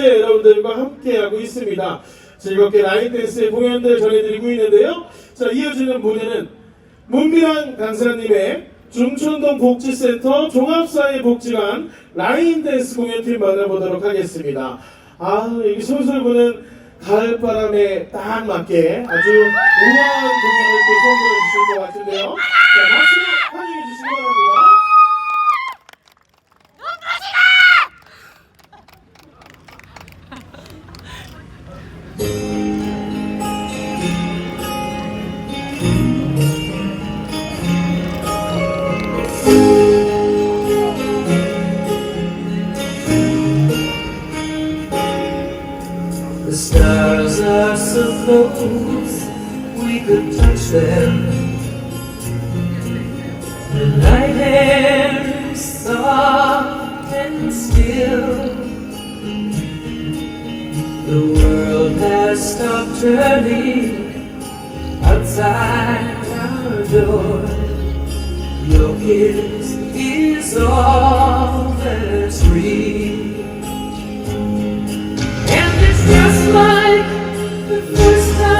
주째 여러분들과 함께하고 있습니다. 즐겁게 라인 댄스의 공연들 전해드리고 있는데요. 자, 이어지는 무대는 문미랑 강사님의 중촌동 복지센터 종합사회복지관 라인 댄스 공연팀 만나보도록 하겠습니다. 아, 이 솔솔 부는 가을바람에 딱 맞게 아주 우아한 공연을 또 선보여 주신 것 같은데요. The stars are so close, we could touch them. The night air is soft and still. The world has stopped turning outside our door. Your kiss is all that's real. First time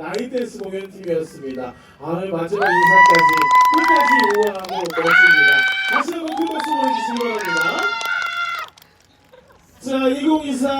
종합사회복지관 라인댄스 공연 팀이었습니다. 아, 마지막 인사까지 끝까지 우아하고 멋집니다. 다시 한번 큰 박수 보내주시기 바랍니다. 자, 2024